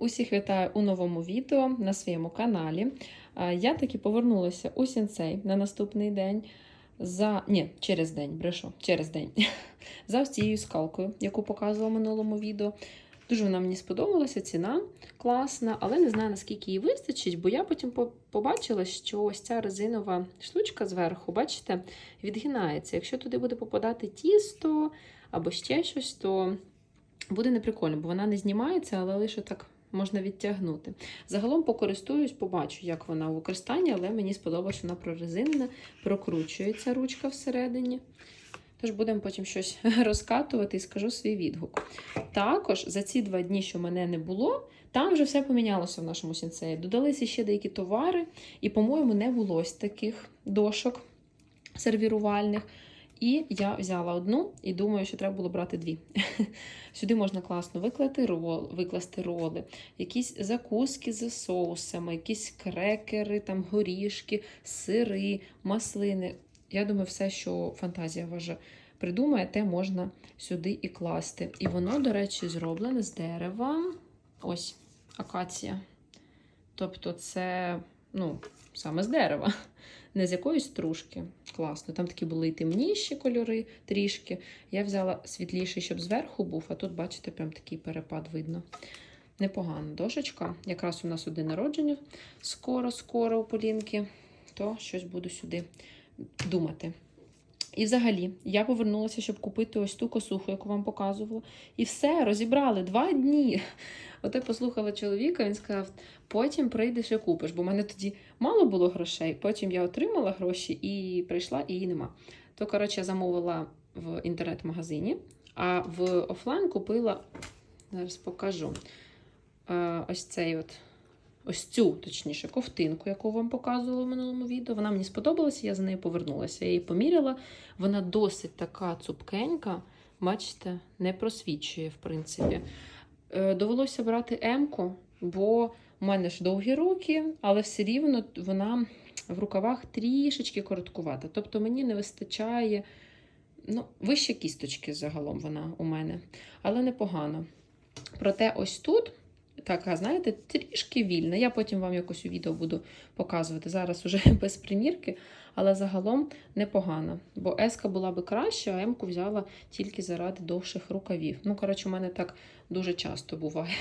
Усіх вітаю у новому відео на своєму каналі. Я таки повернулася у сінцей на наступний день. За ні, через день, брешу, через день. За ось цією скалкою, яку показувала в минулому відео. Дуже вона мені сподобалася, ціна класна, але не знаю, наскільки її вистачить, бо я потім побачила, що ось ця резинова штучка зверху, бачите, відгинається. Якщо туди буде попадати тісто або ще щось, то буде неприкольно, бо вона не знімається, але лише так можна відтягнути. Загалом покористуюсь, побачу, як вона у використанні, але мені сподобалося, що вона прорезинена, прокручується ручка всередині. Тож будемо потім щось розкатувати і скажу свій відгук. Також за ці два дні, що мене не було, там вже все помінялося в нашому сінцеї. Додалися ще деякі товари, і, по-моєму, не було таких дошок сервірувальних. І я взяла одну і думаю, що треба було брати дві. Сюди можна класно викласти, рол, викласти роли, якісь закуски з соусами, якісь крекери, там, горішки, сири, маслини. Я думаю, все, що фантазія ваша придумає, те можна сюди і класти. І воно, до речі, зроблене з дерева. Ось акація. Тобто, це, ну, саме з дерева, не з якоїсь стружки. Класно. Там такі були і темніші кольори трішки. Я взяла світліший, щоб зверху був, а тут, бачите, прям такий перепад видно. Непогана дошечка. Якраз у нас один народження скоро-скоро у Полінки, то щось буду сюди думати. І взагалі, я повернулася, щоб купити ось ту косуху, яку вам показувала. І все, розібрали два дні. От я послухала чоловіка, він сказав: потім прийдеш і купиш, бо в мене тоді мало було грошей. Потім я отримала гроші і прийшла, і її нема. То, коротше, я замовила в інтернет-магазині, а в офлайн купила, зараз покажу. е, Ось цей от. Ось цю, точніше, ковтинку, яку вам показувала в минулому відео. Вона мені сподобалася, я за нею повернулася. Я її поміряла. Вона досить така цупкенька, бачите, не просвічує, в принципі. Е, Довелося брати М-ку, бо у мене ж довгі руки, але все рівно вона в рукавах трішечки короткувата. Тобто мені не вистачає ну, вище кісточки загалом вона у мене, але непогано. Проте ось тут така, знаєте, трішки вільна. Я потім вам якось у відео буду показувати. Зараз уже без примірки, але загалом непогано. Бо еска була би краще, а М-ку взяла тільки заради довших рукавів. Ну, коротше, у мене так дуже часто буває.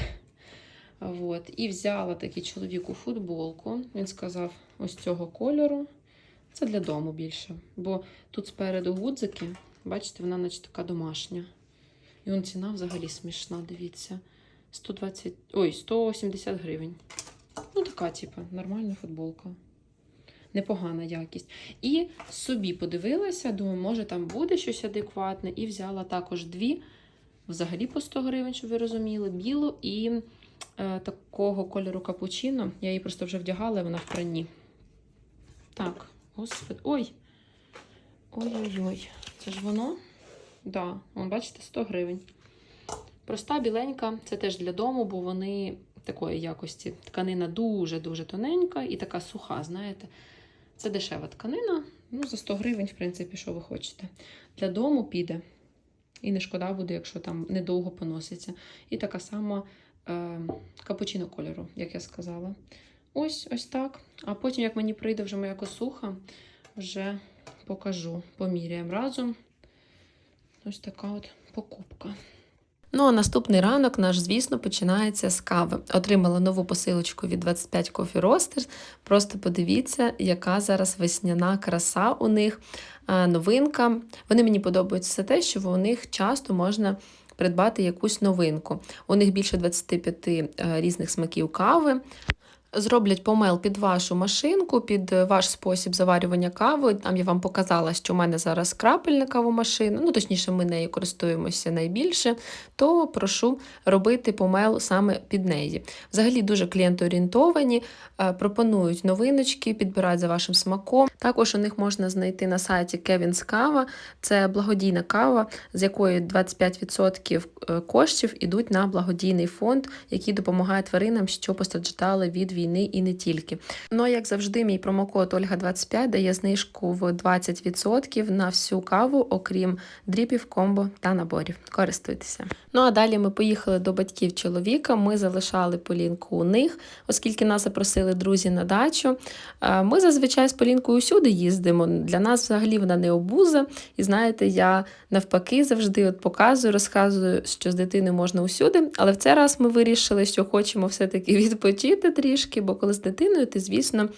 От. І взяла такий чоловіку футболку. Він сказав, ось цього кольору. Це для дому більше. Бо тут спереду гудзики, бачите, вона наче така домашня. І он ціна взагалі смішна, дивіться. 120, ой, 170 гривень. Ну, така, типу, нормальна футболка. Непогана якість. І собі подивилася, думаю, може там буде щось адекватне. І взяла також дві, взагалі по 100 гривень, щоб ви розуміли, білу і е, такого кольору капучино. Я її просто вже вдягала, вона в пранні. Так, господи. Ой. Ой-ой-ой. Це ж воно? Да, бачите, 100 гривень. Проста біленька, це теж для дому, бо вони такої якості. Тканина дуже-дуже тоненька і така суха, знаєте. Це дешева тканина. Ну, за 100 гривень, в принципі, що ви хочете. Для дому піде. І не шкода буде, якщо там недовго поноситься. І така сама е, капучино кольору, як я сказала. Ось ось так. А потім, як мені прийде вже моя косуха, вже покажу. Поміряємо разом. Ось така от покупка. Ну а наступний ранок наш, звісно, починається з кави. Отримала нову посилочку від 25 Coffee Roasters. Просто подивіться, яка зараз весняна краса у них, новинка. Вони мені подобаються все те, що у них часто можна придбати якусь новинку. У них більше 25 е, різних смаків кави. Зроблять помел під вашу машинку, під е, ваш спосіб заварювання кави. Там я вам показала, що в мене зараз крапельна кавомашина, ну точніше, ми нею користуємося найбільше, то прошу робити помел саме під неї. Взагалі дуже клієнтоорієнтовані, е, пропонують новиночки, підбирають за вашим смаком. Також у них можна знайти на сайті Kevin's Кава. Це благодійна кава, з якої 25% коштів ідуть на благодійний фонд, який допомагає тваринам, що постраждали від війни і не тільки. Ну а як завжди, мій промокод Ольга 25 дає знижку в 20% на всю каву, окрім дріпів, комбо та наборів. Користуйтеся. Ну а далі ми поїхали до батьків чоловіка. Ми залишали Полінку у них, оскільки нас запросили друзі на дачу. Ми зазвичай з Полінкою усюди їздимо. Для нас взагалі вона не обуза. І знаєте, я навпаки завжди от показую, розказую, що з дитиною можна усюди. Але в цей раз ми вирішили, що хочемо все-таки відпочити трішки, бо коли з дитиною, ти, звісно.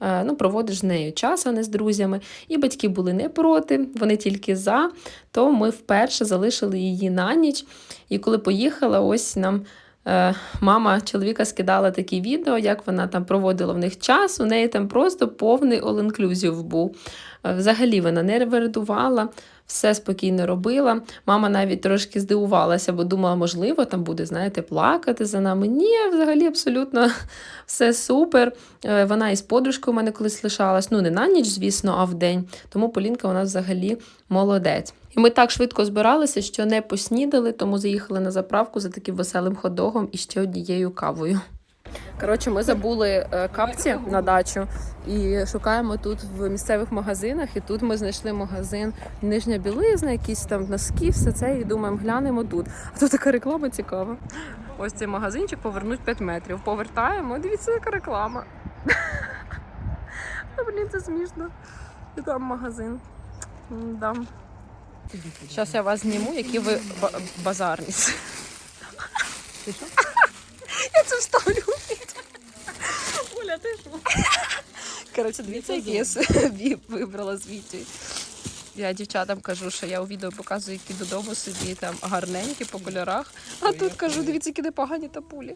е, Ну, проводиш з нею час, а не з друзями. І батьки були не проти, вони тільки за. То ми вперше залишили її на ніч. І коли поїхала, ось нам е, мама чоловіка скидала такі відео, як вона там проводила в них час. У неї там просто повний all-inclusive був. Е, Взагалі вона не ревердувала, все спокійно робила. Мама навіть трошки здивувалася, бо думала, можливо, там буде, знаєте, плакати за нами. Ні, взагалі абсолютно все супер. Е, Вона із подружкою у мене колись лишалась. Ну, не на ніч, звісно, а в день. Тому Полінка у нас взагалі молодець. І ми так швидко збиралися, що не поснідали, тому заїхали на заправку за таким веселим хот-догом і ще однією кавою. Коротше, ми забули е, капці на дачу і шукаємо тут в місцевих магазинах. І тут ми знайшли магазин нижня білизна, якісь там носки, все це, і думаємо, глянемо тут. А тут така реклама цікава. Ось цей магазинчик повернуть 5 метрів. Повертаємо. Дивіться, яка реклама. Блін, це смішно. І там магазин. Да. Зараз я вас зніму, які ви ба- базарні. Я це вставлю. Оля, ти що? Коротше, дивіться, які я собі вибрала звідти. Я дівчатам кажу, що я у відео показую, які додому собі там гарненькі по кольорах. А тут кажу, дивіться, які непогані тапулі.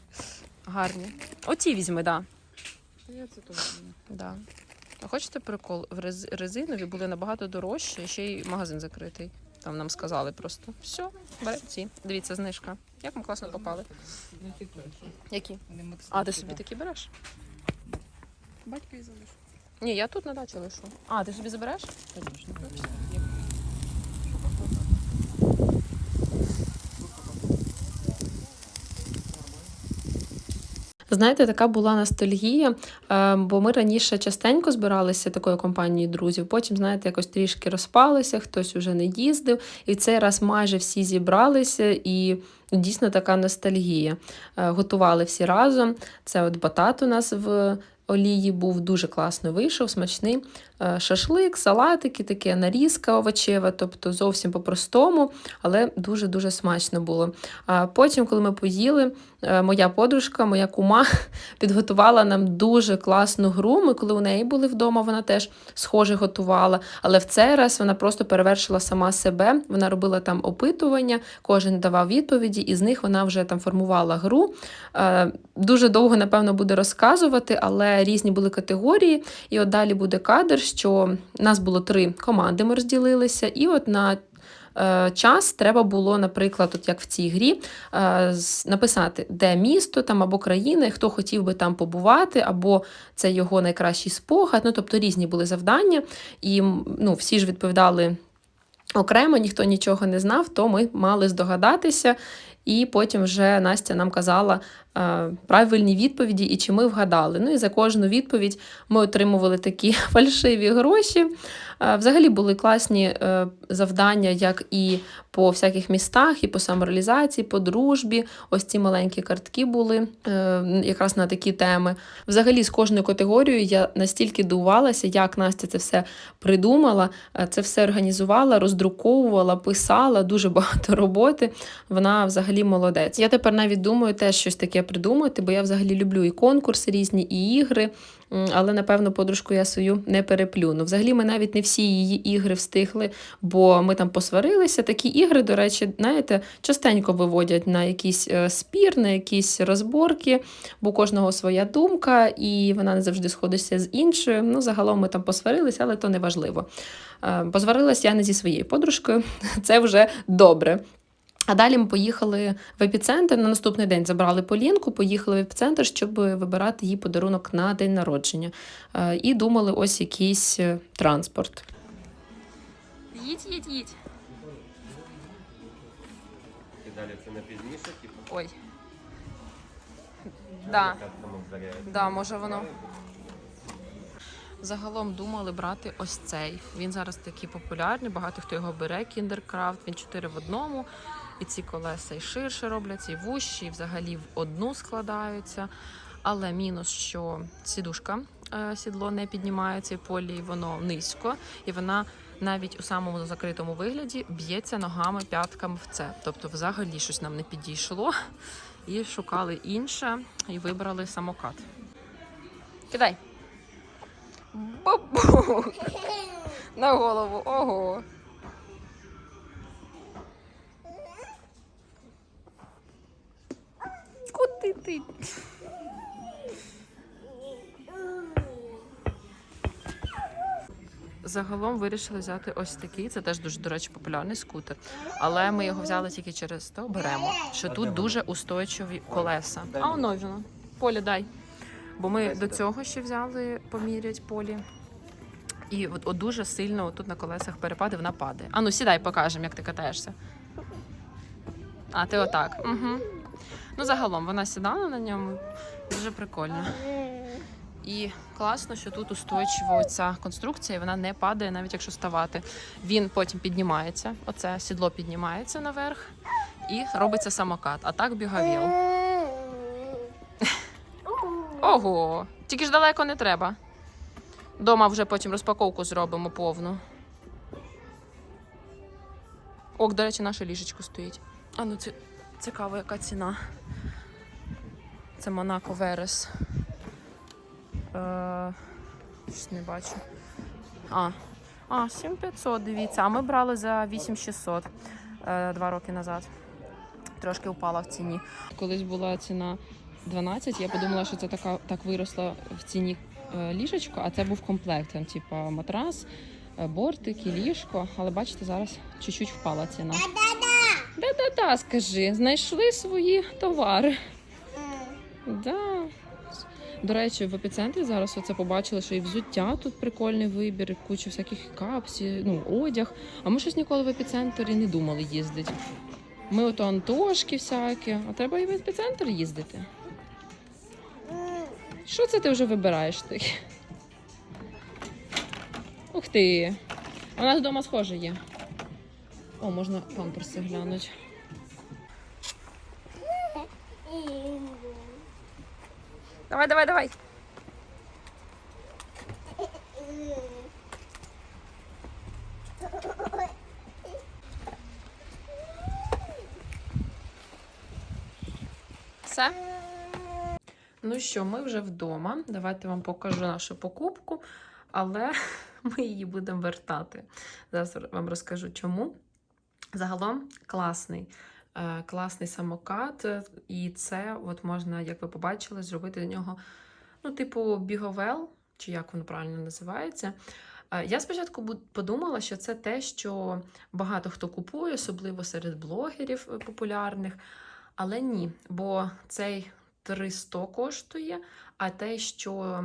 Гарні. Оці візьми, так. Я це теж. Да. Да. А хочете прикол? В рез- резинові були набагато дорожчі, ще й магазин закритий. Там нам сказали просто. Все, бере ці. Дивіться, знижка. Як ми класно попали. Перші. Які? А, ти собі такі береш? Батько і залиш. Ні, я тут на дачі лишу. А, ти собі забереш? Звісно. Знаєте, така була ностальгія, е, бо ми раніше частенько збиралися такою компанією друзів. Потім, знаєте, якось трішки розпалися, хтось уже не їздив. І в цей раз майже всі зібралися, і дійсно така ностальгія. Е, Готували всі разом. Це от батат у нас в олії був дуже класно вийшов, смачний. Е, Шашлик, салатики, таке нарізка овочева, тобто зовсім по-простому, але дуже-дуже смачно було. Потім, коли ми поїли, е, моя подружка, моя кума підготувала нам дуже класну гру. Ми, коли у неї були вдома, вона теж схоже готувала. Але в цей раз вона просто перевершила сама себе. Вона робила там опитування, кожен давав відповіді, і з них вона вже там формувала гру. Е, Дуже довго, напевно, буде розказувати, але різні були категорії. І от далі буде кадр, що нас було три команди, ми розділилися, і от на е, час треба було, наприклад, от як в цій грі, е, написати, де місто там або країна, хто хотів би там побувати, або це його найкращий спогад. Ну, тобто різні були завдання, і ну, всі ж відповідали окремо, ніхто нічого не знав, то ми мали здогадатися. І потім вже Настя нам казала правильні відповіді і чи ми вгадали. Ну і за кожну відповідь ми отримували такі фальшиві гроші. Е, взагалі були класні е, завдання, як і по всяких містах, і по самореалізації, по дружбі. Ось ці маленькі картки були е, якраз на такі теми. Взагалі, з кожною категорією я настільки дивувалася, як Настя це все придумала, е, це все організувала, роздруковувала, писала, дуже багато роботи. Вона взагалі молодець. Я тепер навіть думаю теж щось таке придумати, бо я взагалі люблю і конкурси різні, і ігри. Але напевно подружку я свою не переплюну. Взагалі, ми навіть не всі її ігри встигли, бо ми там посварилися. Такі ігри, до речі, знаєте, частенько виводять на якийсь е, спір, на якісь розборки, бо у кожного своя думка, і вона не завжди сходиться з іншою. Ну, загалом ми там посварилися, але то не важливо. Е, я не зі своєю подружкою, це вже добре. А далі ми поїхали в епіцентр. На наступний день забрали Полінку, поїхали в епіцентр, щоб вибирати їй подарунок на день народження. Е, І думали ось якийсь е, транспорт. Їдь, їдь, їдь. І далі це не пізніше, типу. Ой. Да. Да, може воно. Загалом думали брати ось цей. Він зараз такий популярний, багато хто його бере. Кіндеркрафт, він 4 в одному. І ці колеса і ширше робляться, і вущі, і взагалі в одну складаються. Але мінус, що сідушка, е, сідло не піднімається і полі, воно низько, і вона навіть у самому закритому вигляді б'ється ногами, п'ятками в це. Тобто, взагалі щось нам не підійшло. І шукали інше, і вибрали самокат. Кидай. Бабу! На голову. Ого. Куди? Загалом вирішили взяти ось такий. Це теж дуже, до речі, популярний скутер. Але ми його взяли тільки через то, беремо, що тут дуже устойчиві колеса. А воно воно. Полі дай. Бо ми до цього ще взяли помірять полі. І от, от дуже сильно тут на колесах перепади, вона падає. А ну сідай, покажемо, як ти катаєшся. А, ти отак. Угу. Ну, загалом вона сідала на ньому. Дуже прикольно. І класно, що тут устойчива ця конструкція, і вона не падає, навіть якщо ставати. Він потім піднімається, оце сідло піднімається наверх і робиться самокат. А так бігавіл. Ого! Тільки ж далеко не треба. Дома вже потім розпаковку зробимо повну. Ок, до речі, наше ліжечко стоїть. А ну це цікаво, яка ціна. Це Монако Верес. Е, щось не бачу. А, а 7500, дивіться. А ми брали за 8600 е, два роки назад. Трошки впала в ціні. Колись була ціна 12, я подумала, що це така так виросла в ціні е, ліжечко, а це був комплект. Там, типу, матрас, е, бортики, ліжко. Але бачите, зараз чуть-чуть впала ціна. Да-да-да, скажи, знайшли свої товари. Да. До речі, в епіцентрі зараз оце побачили, що і взуття тут прикольний вибір, і куча всяких капсів, ну, одяг. А ми щось ніколи в епіцентрі не думали їздити. Ми ото Антошки всякі, а треба і в епіцентр їздити. Що це ти вже вибираєш таке? Ух ти! У нас вдома схоже є. О, можна памперси глянути. Давай, давай, давай. Все? Ну що, ми вже вдома. Давайте вам покажу нашу покупку, але ми її будемо вертати. Зараз вам розкажу чому. Загалом класний. е, Класний самокат, е, і це от можна, як ви побачили, зробити до нього, ну, типу, біговел, чи як воно правильно називається. Е, Я спочатку подумала, що це те, що багато хто купує, особливо серед блогерів популярних. Але ні, бо цей 300 коштує, а те, що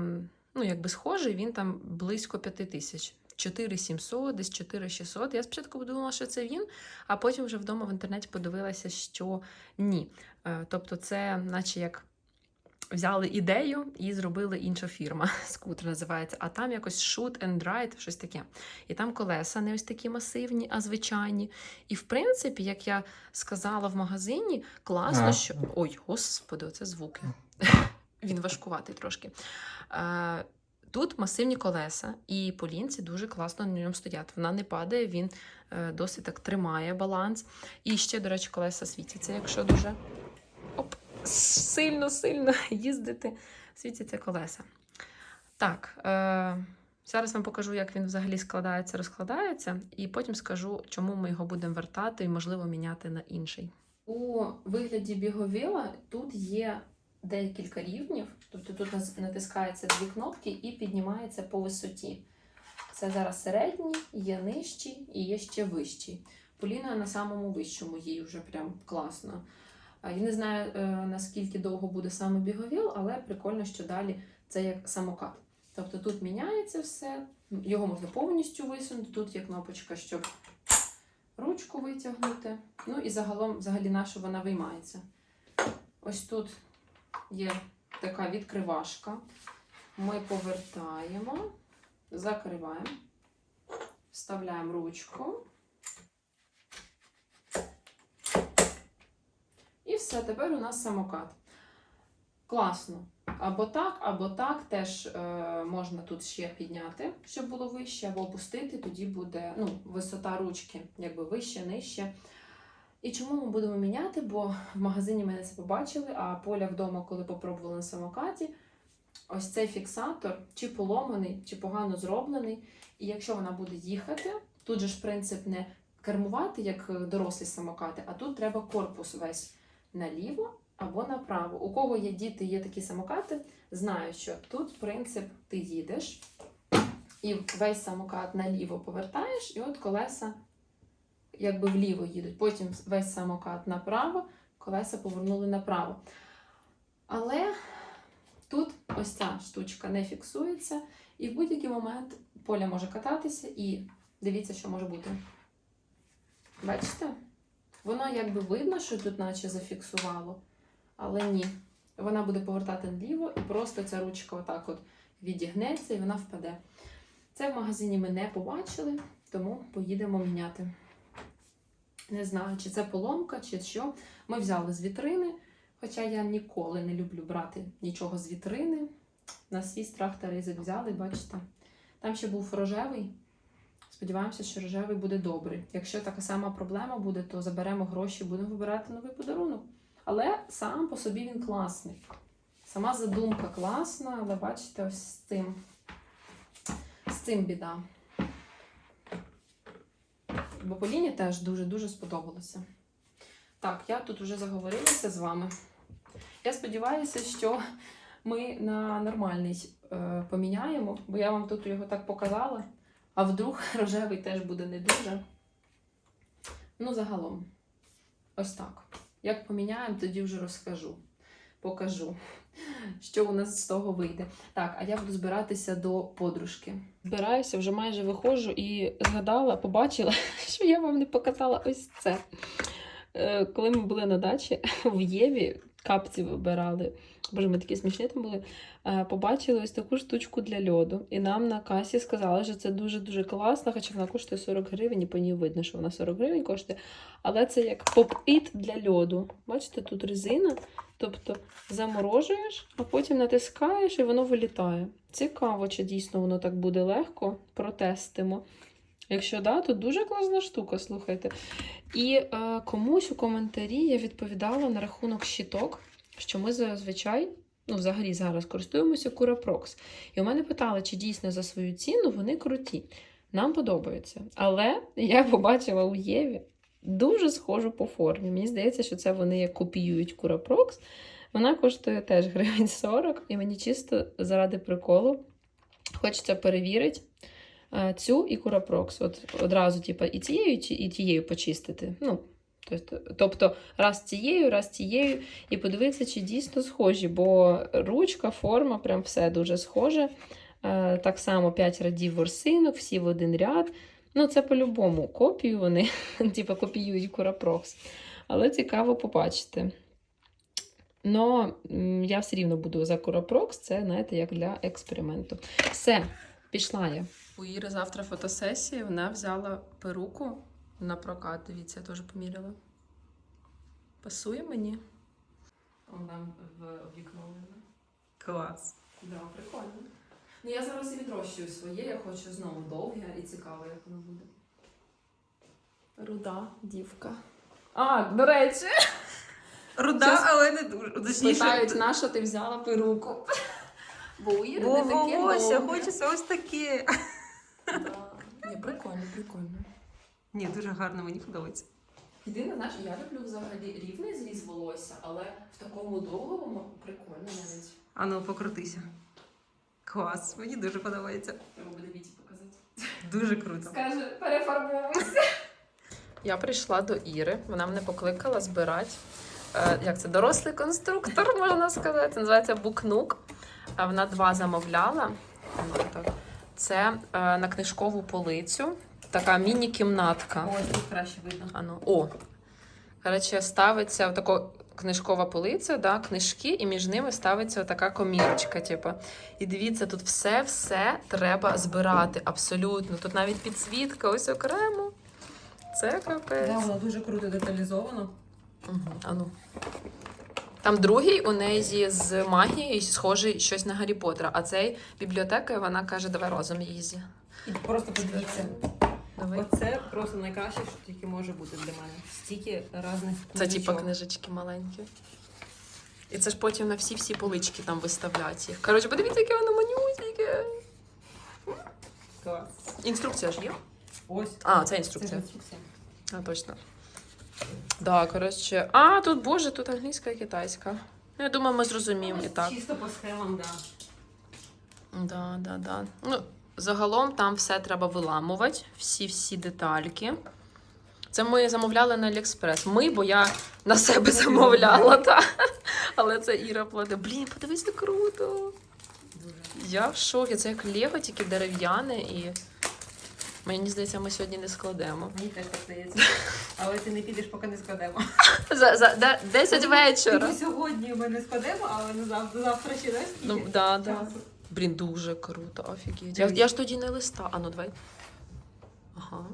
ну, якби схожий, він там близько 5 тисяч. 4700, десь 4600. Я спочатку подумала, що це він, а потім вже вдома в інтернеті подивилася, що ні. Е, Тобто, це, наче як взяли ідею і зробили інша фірма. Скутер називається. А там якось shoot and ride, щось таке. І там колеса не ось такі масивні, а звичайні. І в принципі, як я сказала в магазині, класно, що. Ой, господи, оце звуки. Він важкуватий трошки. Тут масивні колеса, і полінці дуже класно на ньому стоять. Вона не падає, він е, досить так тримає баланс. І ще, до речі, колеса світяться, якщо дуже оп, сильно-сильно їздити, світяться колеса. Так, е, зараз вам покажу, як він взагалі складається, розкладається, і потім скажу, чому ми його будемо вертати і, можливо, міняти на інший. У вигляді біговіла тут є декілька рівнів, тобто тут натискаються дві кнопки і піднімається по висоті. Це зараз середній, є нижчий і є ще вищий. Поліна на самому вищому їй вже прям класно. Я не знаю, е, наскільки довго буде саме біговіл, але прикольно, що далі це як самокат. Тобто тут міняється все, його можна повністю висунути. Тут є кнопочка, щоб ручку витягнути. Ну і загалом, взагалі, на що вона виймається. Ось тут є така відкривашка. Ми повертаємо, закриваємо, вставляємо ручку. І все, тепер у нас самокат. Класно. Або так, або так. Теж е, можна тут ще підняти, щоб було вище, або опустити, тоді буде ну, висота ручки, якби вище, нижче. І чому ми будемо міняти? Бо в магазині мене це побачили, а Поля вдома, коли попробувала на самокаті, ось цей фіксатор чи поломаний, чи погано зроблений. І якщо вона буде їхати, тут же ж принцип не кермувати, як дорослі самокати, а тут треба корпус весь наліво або направо. У кого є діти, є такі самокати, знають, що тут принцип ти їдеш, і весь самокат наліво повертаєш, і от колеса якби вліво їдуть. Потім весь самокат направо, колеса повернули направо. Але тут ось ця штучка не фіксується, і в будь-який момент поля може кататися, і дивіться, що може бути. Бачите? Воно якби видно, що тут наче зафіксувало, але ні. Вона буде повертати наліво, і просто ця ручка отак от відігнеться і вона впаде. Це в магазині ми не побачили, тому поїдемо міняти. Не знаю, чи це поломка, чи що. Ми взяли з вітрини, хоча я ніколи не люблю брати нічого з вітрини. На свій страх та ризик взяли, бачите. Там ще був рожевий. Сподіваємося, що рожевий буде добрий. Якщо така сама проблема буде, то заберемо гроші, будемо вибирати новий подарунок. Але сам по собі він класний. Сама задумка класна, але бачите, ось з цим, з цим біда. Бо Поліні теж дуже-дуже сподобалося. Так, я тут вже заговорилася з вами. Я сподіваюся, що ми на нормальний е, поміняємо, бо я вам тут його так показала, а вдруг рожевий теж буде не дуже. Ну, загалом, ось так. Як поміняємо, тоді вже розкажу. Покажу, що у нас з того вийде. Так, а я буду збиратися до подружки. Збираюся, вже майже виходжу і згадала, побачила, що я вам не показала ось це. Е, Коли ми були на дачі в Єві, капці вибирали. Боже, ми такі смішні там були. е, Побачили ось таку штучку для льоду. І нам на касі сказали, що це дуже-дуже класно, хоча вона коштує 40 гривень, і по ній видно, що вона 40 гривень коштує. Але це як поп-іт для льоду. Бачите, тут резина. Тобто заморожуєш, а потім натискаєш і воно вилітає. Цікаво, чи дійсно воно так буде легко. Протестимо. Якщо да, то дуже класна штука, слухайте. І е, комусь у коментарі я відповідала на рахунок щиток, що ми зазвичай, ну, взагалі зараз користуємося Curaprox. І у мене питали, чи дійсно за свою ціну вони круті. Нам подобаються. Але я побачила у Єві дуже схожу по формі. Мені здається, що це вони як копіюють Curaprox. Вона коштує теж гривень 40, і мені чисто заради приколу хочеться перевірити цю і Curaprox. От одразу, типу, і цією, і тією почистити. Ну, тобто, раз цією, раз тією, і подивитися, чи дійсно схожі, бо ручка, форма, прям все дуже схоже. Е, Так само 5 радів ворсинок, всі в один ряд. Ну, це по-любому копію вони, типу, копіюють Curaprox. Але цікаво побачити. Но я все рівно буду за Curaprox, це, знаєте, як для експерименту. Все, пішла я. У Іри завтра фотосесія, вона взяла перуку на прокат. Дивіться, я теж поміряла. Пасує мені? Вона в вікно. Клас. Да, прикольно. Ну я зараз і відрощую своє, я хочу знову довге і цікаво, як воно буде. Руда дівка. А, до речі, Руда, Щас але не дуже. питають, на що ти взяла перуку. Бо у Іри Бо не таке волосся, довге. хочеться ось таке. Ні, прикольно, прикольно. Ні, дуже гарно, мені подобається. Єдине, знаєш, я люблю взагалі рівний зріз волосся, але в такому довгому прикольно навіть. Ану, покрутися. Клас, мені дуже подобається. Треба буде Віті показати. Дуже круто. Скаже, перефарбовуйся. Я прийшла до Іри, вона мене покликала збирати. Е, як це дорослий конструктор, можна сказати. Називається Букнук. А Вона два замовляла. Ну, так. Це е, на книжкову полицю. Така міні-кімнатка. Ось тут краще видно. Ану, о. Коротше, ставиться в книжкова полиця, да, книжки, і між ними ставиться така комірочка. Типу. І дивіться, тут все-все треба збирати. Абсолютно. Тут навіть підсвітка, ось окремо. Це капець. Да, воно дуже круто деталізовано. Угу, а ну. Там другий у неї з магією схожий щось на Гаррі Поттера, а цей бібліотека, вона каже, давай разом їзді. І просто подивіться. Давай. Оце просто найкраще, що тільки може бути для мене. Стільки різних Це типа книжечки маленькі. І це ж потім на всі-всі полички там виставлять їх. Коротше, подивіться, яке воно манюсіньке. Клас. Інструкція ж є? Ось. А, це Це ж інструкція. інструкція. А, точно. Да, коротше. А, тут, боже, тут англійська і китайська. Ну, Я думаю, ми зрозуміємо і так. Чисто по схемам, да. Да, да, да. Ну, загалом там все треба виламувати, всі-всі детальки. Це ми замовляли на Аліекспрес. Ми, бо я на себе замовляла, та. Але це Іра платить. Блін, подивись, це круто. Дуже. Я в шокі. Це як Лего, тільки дерев'яне і. Мені здається, ми сьогодні не складемо. Мені теж так здається. Але ти не підеш, поки не складемо. За, за де- 10 вечора. Типу сьогодні ми не складемо, але не завтра, завтра ще да, скільки? Ну, да, да. часу? Блін, дуже круто, офігеть. Я, я ж тоді не листа. А ну давай. Ага.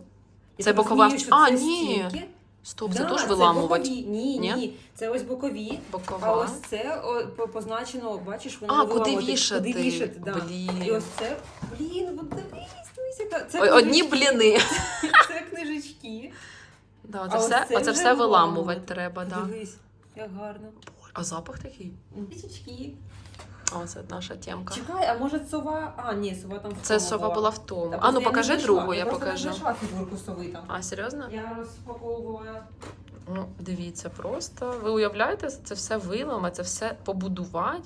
І Це бокова розумієш, вч- що А, це ні. стільки. Стоп, це Да, теж виламувати. Ні, Ні? ні, Це ось бокові. А ось це о, по- позначено, бачиш, воно А, куди виламувати. вішати? Куди вішати, да. Блін. І ось це, блін, от дивись, дивись. Це одні бліни. Це книжечки. Да, А це все, це оце все виламувати треба, да. Дивись, як гарно. А запах такий? Книжечки. Це наша темка. Чекай, а може сова. А, ні, сова там в Це тому сова була в Та тому. А ну покажи знайшла, другу, я просто не покажу. знайшла фігурку сови там. А, серйозно? Я розпаковувала. Ну, дивіться, просто ви уявляєте, це все виламати, це все побудувати.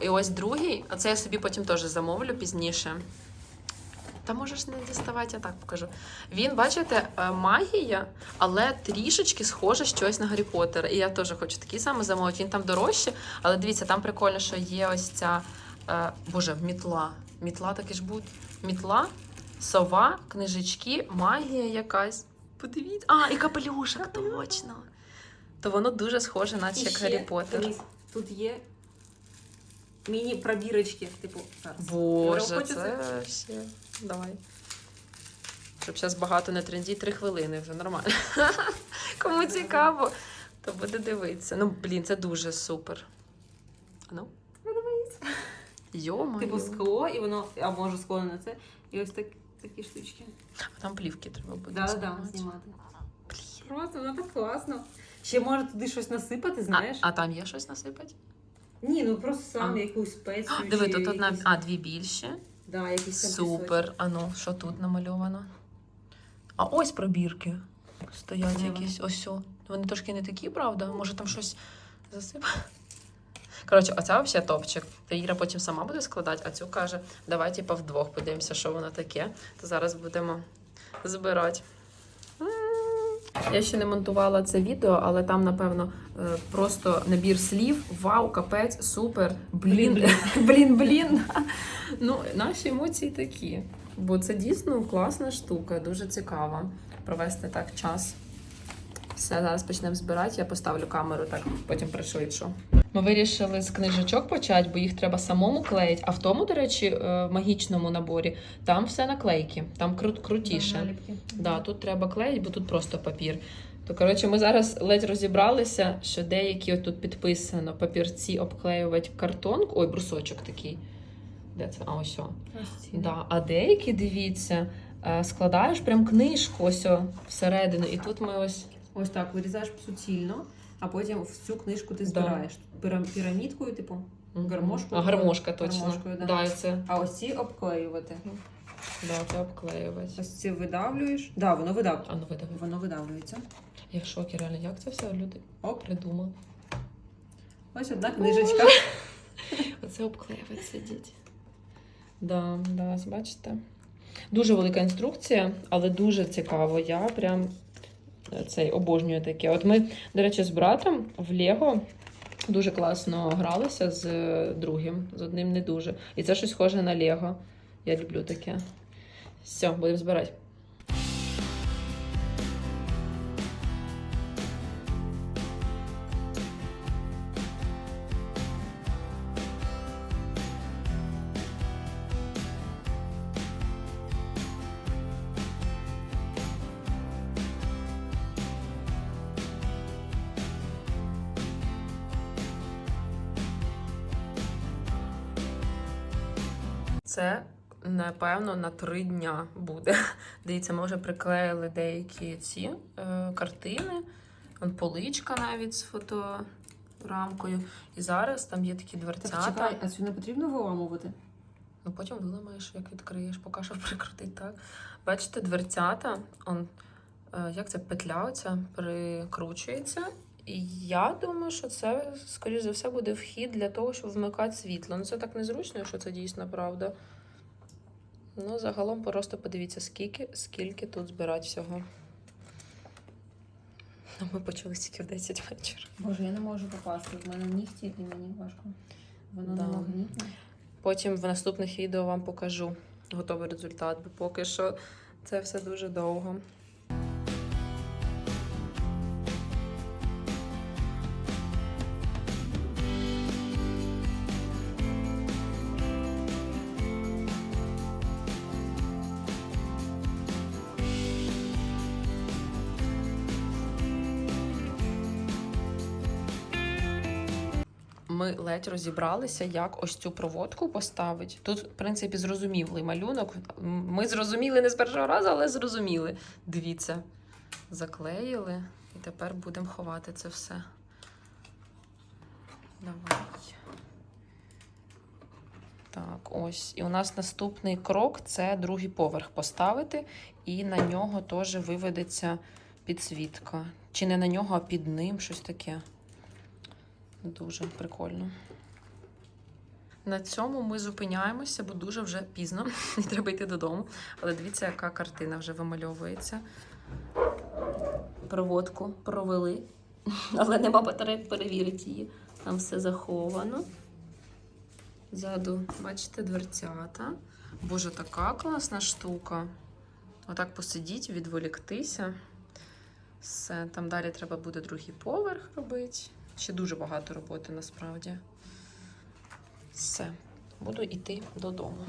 І ось другий, а це я собі потім теж замовлю пізніше. Та можеш не діставати, я так покажу. Він, бачите, е, магія, але трішечки схоже щось на Гаррі Поттера. І я теж хочу такий самий замовити. Він там дорожче, але дивіться, там прикольно, що є ось ця. е, Боже, мітла. Мітла таки ж буде. Мітла, сова, книжечки, магія якась. Подивіться. А, і капелюшок, точно. То воно дуже схоже, наче І як ще, Гаррі Поттер. Тут є міні-пробірочки, типу, зараз. Боже, це. Давай. Щоб зараз багато не трендіть, три хвилини вже нормально. Кому цікаво, то буде дивитися. Ну, блін, це дуже супер. А Ну? Йома. Типу скло, і воно, а може скло не це. І ось так, такі штучки. А там плівки треба буде. Да, да, знімати. знімати. Просто воно так класно. Ще може туди щось насипати, знаєш? А, а там є щось насипати? Ні, ну просто сам А. якусь спецію. Диви, чи тут одна, якісь- а, дві більші. Да, якісь там Супер. А ну, що тут намальовано? А ось пробірки. Стоять Де якісь ось. о. Вони трошки не такі, правда? Може там щось засипає? Коротше, оця взагалі топчик. Та Іра потім сама буде складати, а цю каже, давай типа вдвох подивимося, що воно таке. То зараз будемо збирати. Я ще не монтувала це відео, але там, напевно, е, просто набір слів. Вау, капець, супер, блін, блін, блін. Ну, наші емоції такі. Бо це дійсно класна штука, дуже цікава провести так час. Все, зараз почнемо збирати. Я поставлю камеру, так потім пришвидшу. Ми вирішили з книжечок почати, бо їх треба самому клеїти. А в тому, до речі, е, магічному наборі там все наклейки, там крут крутіше. наліпки. Да, тут треба клеїти, бо тут просто папір. То коротше, ми зараз ледь розібралися, що деякі тут підписано папірці обклеювати картонку. Ой, брусочок такий. Де це? А, ось. о. Ось. Да. А деякі, дивіться, е, складаєш прям книжку ось о, всередину. І тут ми ось. Ось так, вирізаєш суцільно, а потім в цю книжку ти збираєш. Піра- Пірамідкою, типу. Гармошку А, гармошка точно. Гармошкою, да. да. і це, А ось ці обклеювати. да, це обклеювати. Ось ці видавлюєш. Да, воно видав... А ну. Воно видавлюється. Я в шокі, реально, як це все люди Оп. придумали? Ось одна книжечка. Оце обклеювати сидіть. Да, да, бачите. Дуже велика інструкція, але дуже цікаво. Я прям цей обожнює таке. От ми, до речі, з братом в Лего дуже класно гралися з е, другим, з одним не дуже. І це щось схоже на Лего. Я люблю таке. Все, будемо збирати. Це, напевно, на три дня буде. Дивіться, ми вже приклеїли деякі ці е, картини. Вон поличка навіть з фоторамкою. І зараз там є такі дверцята. а цю не потрібно виламувати? Ну, потім виламаєш, як відкриєш, поки що прикрутить так. Бачите, дверцята, он, е, як це петля оця прикручується. Я думаю, що це, скоріш за все, буде вхід для того, щоб вмикати світло. Ну, це так незручно, що це дійсно правда. Ну, загалом просто подивіться, скільки, скільки тут збирати всього. Ну, Ми почали тільки в 10 вечора. Боже, я не можу попасти. В мене нігті і мені важко. Воно Да. не магнітне. Потім в наступних відео вам покажу готовий результат, бо поки що це все дуже довго. Ледь розібралися, як ось цю проводку поставити. Тут, в принципі, зрозумілий малюнок. Ми зрозуміли не з першого разу, але зрозуміли. Дивіться, заклеїли, і тепер будемо ховати це все. Давай. Так, ось. І у нас наступний крок це другий поверх поставити, і на нього теж виведеться підсвітка. Чи не на нього, а під ним щось таке. Дуже прикольно. На цьому ми зупиняємося, бо дуже вже пізно і треба йти додому. Але дивіться, яка картина вже вимальовується. Проводку провели, але нема батарейок перевірити її. Там все заховано. Ззаду, бачите, дверцята. Боже, така класна штука. Отак посидіть, відволіктися. Все, там далі треба буде другий поверх робити. Ще дуже багато роботи насправді. Все, буду йти додому.